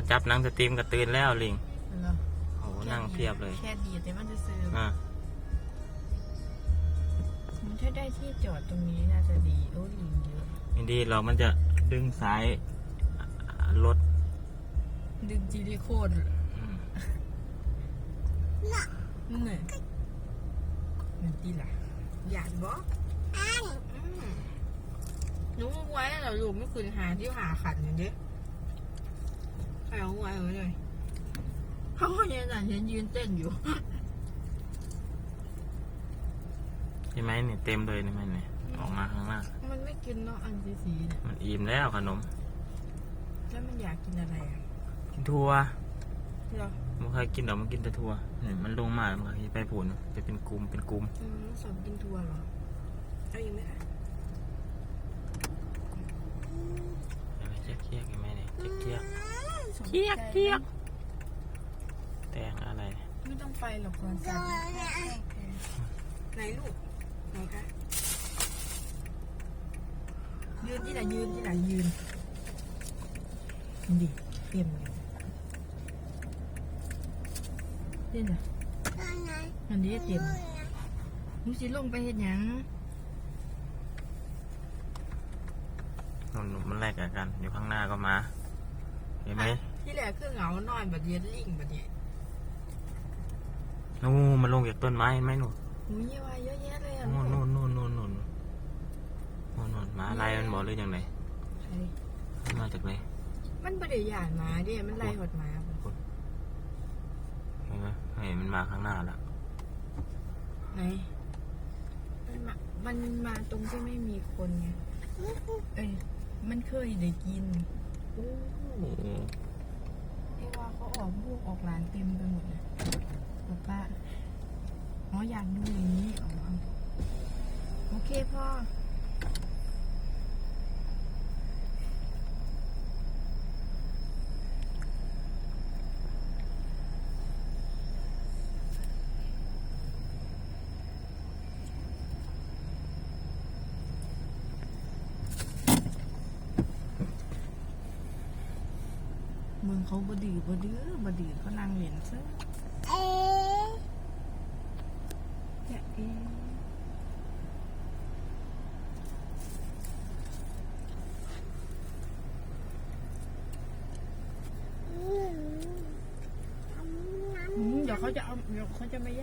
เขาจับหนังสตรีมก็ตื่นแล้วลิงเหรอโอ้โหนั่งเพียบเลยแค่ดีแต่มันจะซื้ออะมันถ้าได้ที่จอดตรงนี้น่าจะดีโอ้ลิงเยอะนี่ดีเรามันจะดึงสายรถดึงจิลิโคนอืมนั่นไงมันดีล่ะหยาดบ่อืมหนูไว้เหราลูกไม่คืนหาที่หาขันอย่างเด้ใค รเอาไว้เลยเขาเนี่ยน่ะเห็นยืนเต้นอยู่ใช่ไหมเนี่ยเต็มเลยนี่มันเนี่ยออกมาข้างหน้ามันไม่กินเนาะอันสีสีๆเนี่ยมันอิ่มแล้วขนม แล้วมันอยากกินอะไรอะกินทัวเหรอมันเคยกินดอกมันกินแต่ทัวเนี่ยมันลงมามันเคยไปผุนจะเป็นกลุ่มเป็นกลุ่มอืมสอนกินทัวร์เหรอเอาอีกไหมคะ อะไรเจ๊กเคียกเห็นไหมเนี่ยเจ๊กเคียก สนใจ เคียกเคียกแตงอะไรไม่ต้องไปหรอกก่อนสันไหนลูกไหนคะยืนที่ไหนยืนที่ไหนยืนดิเต็มเลยเล่นอะอันนี้เต็มหนูสิลงไปเห็นยังหนุ่มๆมันแลกกันอยู่ข้างหน้าก็มา เห็นไหม ที่แรกคือเหงานอนแบบเย็นลิงแบบนี้นู่นมันลงจากต้นไม้เห็นไหมหนูหูยว่าเยอะแยะเลยอะนู่นนู่นนู่นนู่นนู่นนู่นนู่นหมาอะไรมันบอกเลยอย่างไรใช่มันมาจากไหนมันบริยานหมาเด้มันไล่หดหมาเห็นไหมเห็นมันมาข้างหน้าแล้วไหนมันมามันมาตรงที่ไม่มีคนไงเอ้ยมันเคยได้กินโอ้ โอ้โห เอว่าเขา อกลูกออกหลานเต็มไปหมดเลยป้าป้าอ๋ออยากดูอย่างนี้อ๋อโอเคพ่อ มืองเขาบดื้อบดื้อบดื้อเขานั่งเหรียญซะจะเอ๊ะอืมเดี๋ยวเขาจะเอาเดี๋ยวเขาจะไม่แยก